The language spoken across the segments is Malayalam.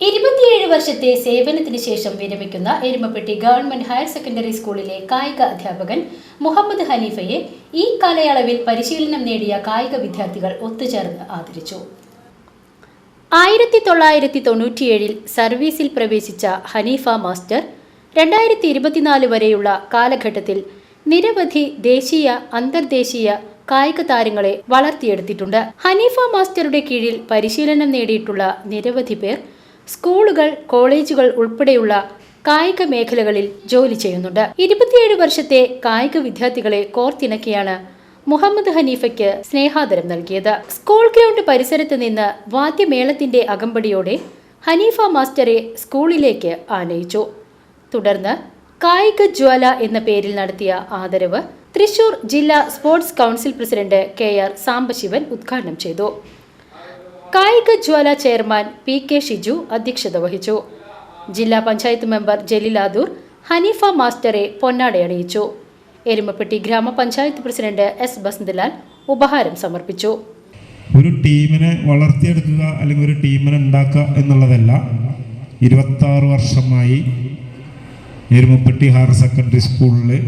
ഇരുപത്തിയേഴ് വർഷത്തെ സേവനത്തിന് ശേഷം വിരമിക്കുന്ന എരുമപ്പെട്ടി ഗവൺമെന്റ് ഹയർ സെക്കൻഡറി സ്കൂളിലെ കായിക അധ്യാപകൻ മുഹമ്മദ് ഹനീഫയെ ഈ കാലയളവിൽ പരിശീലനം നേടിയ കായിക വിദ്യാർത്ഥികൾ ഒത്തുചേർന്ന് ആദരിച്ചു. ആയിരത്തി തൊള്ളായിരത്തി തൊണ്ണൂറ്റിയേഴിൽ സർവീസിൽ പ്രവേശിച്ച ഹനീഫ മാസ്റ്റർ രണ്ടായിരത്തി ഇരുപത്തിനാല് വരെയുള്ള കാലഘട്ടത്തിൽ നിരവധി ദേശീയ അന്തർദേശീയ കായിക താരങ്ങളെ വളർത്തിയെടുത്തിട്ടുണ്ട്. ഹനീഫ മാസ്റ്ററുടെ കീഴിൽ പരിശീലനം നേടിയിട്ടുള്ള നിരവധി പേർ സ്കൂളുകൾ കോളേജുകൾ ഉൾപ്പെടെയുള്ള കായിക മേഖലകളിൽ ജോലി ചെയ്യുന്നുണ്ട്. ഇരുപത്തിയേഴ് വർഷത്തെ കായിക വിദ്യാർത്ഥികളെ കോർത്തിണക്കിയാണ് മുഹമ്മദ് ഹനീഫയ്ക്ക് സ്നേഹാദരം നൽകിയത്. സ്കൂൾ ഗ്രൗണ്ട് പരിസരത്ത് നിന്ന് വാദ്യമേളത്തിന്റെ അകമ്പടിയോടെ ഹനീഫ മാസ്റ്ററെ സ്കൂളിലേക്ക് ആനയിച്ചു. തുടർന്ന് കായിക ജ്വാല എന്ന പേരിൽ നടത്തിയ ആദരവ് തൃശൂർ ജില്ലാ sports council president K R Sambasivan ഉദ്ഘാടനം ചെയ്തു. കായിക ജ്വാല ചെയർമാൻ പി കെ ഷിജു അധ്യക്ഷത വഹിച്ചു. ജില്ലാ പഞ്ചായത്ത് മെമ്പർ ജലീലാദൂർ ഹനീഫ മാസ്റ്ററെ പൊന്നാടയണിയിച്ചു എരുമപ്പെട്ടി ഗ്രാമപഞ്ചായത്ത് പ്രസിഡന്റ് എസ് ബസന്തലാൽ ഉപഹാരം സമർപ്പിച്ചു. ഒരു ടീമിനെ വളർത്തിയെടുക്കുക അല്ലെങ്കിൽ ഒരു ടീമിനെ ഉണ്ടാക്കുക എന്നുള്ളതല്ല ഇരുപത്താറ് വർഷമായി എരുമപ്പെട്ടി ഹയർ സെക്കൻഡറി സ്കൂളിൽ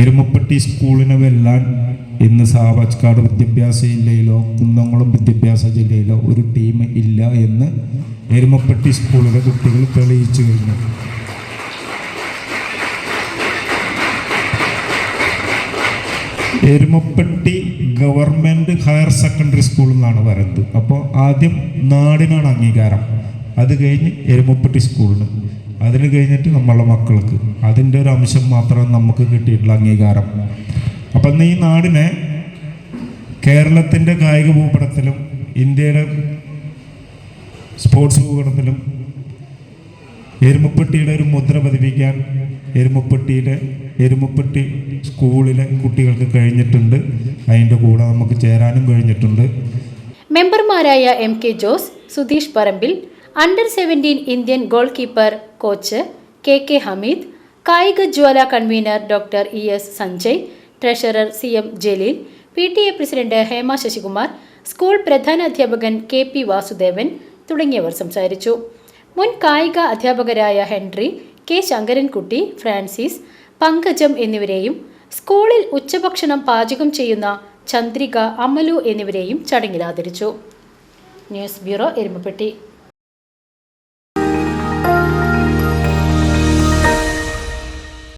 എരുമപ്പെട്ടി സ്കൂളിനെ വെല്ലാൻ ഇന്ന് സാബാജ്കാട് വിദ്യാഭ്യാസ ജില്ലയിലോ കുന്നംകുളം വിദ്യാഭ്യാസ ജില്ലയിലോ ഒരു ടീം ഇല്ല എന്ന് എരുമപ്പെട്ടി സ്കൂളിലെ കുട്ടികൾ തെളിയിച്ചു കഴിഞ്ഞു. Erumapetty government higher secondary school എന്നാണ് വരുന്നത് അപ്പോൾ ആദ്യം നാടിനാണ് അംഗീകാരം. അത് കഴിഞ്ഞ് എരുമപ്പെട്ടി സ്കൂളിന്. അതിന് കഴിഞ്ഞിട്ട് നമ്മളുടെ മക്കൾക്ക്. അതിന്റെ ഒരു അംശം മാത്രം നമുക്ക് കിട്ടിയിട്ടുള്ള അംഗീകാരം. അപ്പം ഇന്ന് ഈ നാടിനെ കേരളത്തിന്റെ കായിക ഭൂപടത്തിലും ഇന്ത്യയുടെ സ്പോർട്സ് ഭൂപടത്തിലും എരുമപ്പെട്ടിയുടെ ഒരു മുദ്ര പതിപ്പിക്കാൻ എരുമപ്പെട്ടിയിലെ എരുമപ്പെട്ടി സ്കൂളിലെ കുട്ടികൾക്ക് കഴിഞ്ഞിട്ടുണ്ട്. അതിന്റെ കൂടെ നമുക്ക് ചേരാനും കഴിഞ്ഞിട്ടുണ്ട്. മെമ്പർമാരായ M K Jose Sudheesh Parambil under seventeen Indian goal keeper coach K K Hameed കായിക ജ്വാല convener doctor E S Sanjay treasurer C M Jaleel P T A president Hema Sasikumar school പ്രധാനാധ്യാപകൻ K P Vasudevan തുടങ്ങിയവർ സംസാരിച്ചു. മുൻ കായിക അധ്യാപകരായ Henry K Sankarankutty Francis Pankajam എന്നിവരെയും സ്കൂളിൽ ഉച്ചഭക്ഷണം പാചകം ചെയ്യുന്ന ചന്ദ്രിക അമലു എന്നിവരെയും ചടങ്ങിൽ ആദരിച്ചു. News bureau Erumapetty.